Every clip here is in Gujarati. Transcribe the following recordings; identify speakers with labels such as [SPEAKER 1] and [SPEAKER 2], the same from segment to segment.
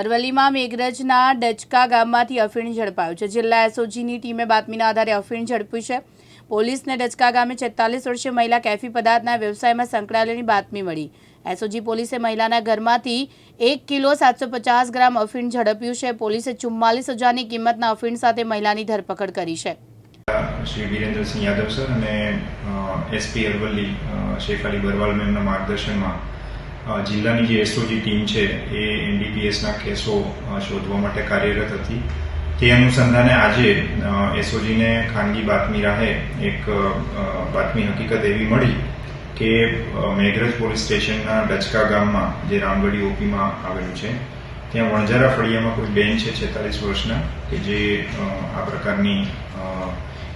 [SPEAKER 1] અરવલ્લીમાં મેઘરજના ડચકા ગામમાંથી અફીણ ઝડપાયું છે. જિલ્લા એસઓજીની ટીમે બાતમીના આધારે અફીણ ઝડપ્યું છે. પોલીસને ડચકા ગામે છેતાલીસ વર્ષીય મહિલા કેફી પદાર્થના વ્યવસાયમાં સંકળાયેલી બાતમી મળી. એસઓજી પોલીસે મહિલાના ઘરમાંથી એક કિલો સાતસો પચાસ ગ્રામ અફીણ ઝડપ્યું છે. પોલીસે ચુમ્માલીસ હજારની કિંમતના અફીણ સાથે મહિલાની ધરપકડ કરી છે.
[SPEAKER 2] શ્રી વિરેન્દ્રસિંહ યાદવ સર અને એસપી અરવલ્લી શેખ અલી બરવાલ મેમના માર્ગદર્શનમાં જિલ્લાની જે એસઓજી ટીમ છે, એ એનડીપીએસના કેસો શોધવા માટે કાર્યરત હતી. તે અનુસંધાને આજે એસઓજીને ખાનગી બાતમી રાહે એક બાતમી હકીકત એવી મળી કે મેઘરજ પોલીસ સ્ટેશનના ડચકા ગામમાં, જે રામગઢી ઓપીમાં આવેલું છે, ત્યાં વણઝારા ફળિયામાં કોઈ બેન છે, છેતાલીસ વર્ષના, કે જે આ પ્રકારની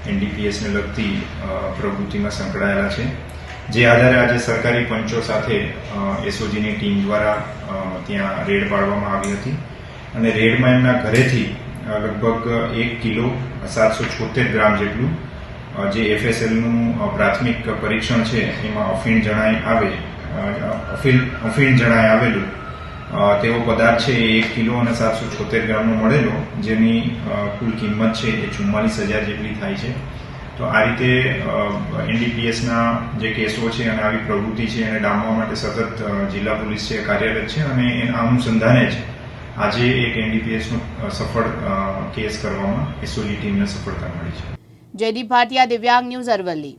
[SPEAKER 2] એનડીપીએસને લગતી પ્રવૃત્તિમાં સંકળાયેલા છે. જે આધારે આજે સરકારી પંચો સાથે એસઓજીની ટીમ દ્વારા ત્યાં રેડ પાડવામાં આવી હતી. અને રેડમાં એમના ઘરેથી લગભગ એક કિલો સાતસો છોતેર ગ્રામ જેટલું જે એફએસએલનું પ્રાથમિક પરીક્ષણ છે, એમાં અફીણ જણાય આવે અફીલ, અફીણ જણાય આવેલું તેવો પદાર્થ છે એ એક કિલો અને સાતસો છોતેર ગ્રામનો મળેલો, જેની કુલ કિંમત છે એ ચુમ્માલીસ હજાર જેટલી થાય છે. તો આ રીતે એનડીપીએસના જે કેસો છે અને આવી પ્રવૃત્તિ છે એને ડામવા માટે સતત જિલ્લા પોલીસ છે કાર્યરત છે અને એના અનુસંધાને જ આજે એક એનડીપીએસનો સફળ કેસ કરવામાં એસઓજી ટીમને સફળતા મળી છે.
[SPEAKER 1] જયદીપ ભાટિયા, દિવ્યાંગ ન્યૂઝ અરવલ્લી.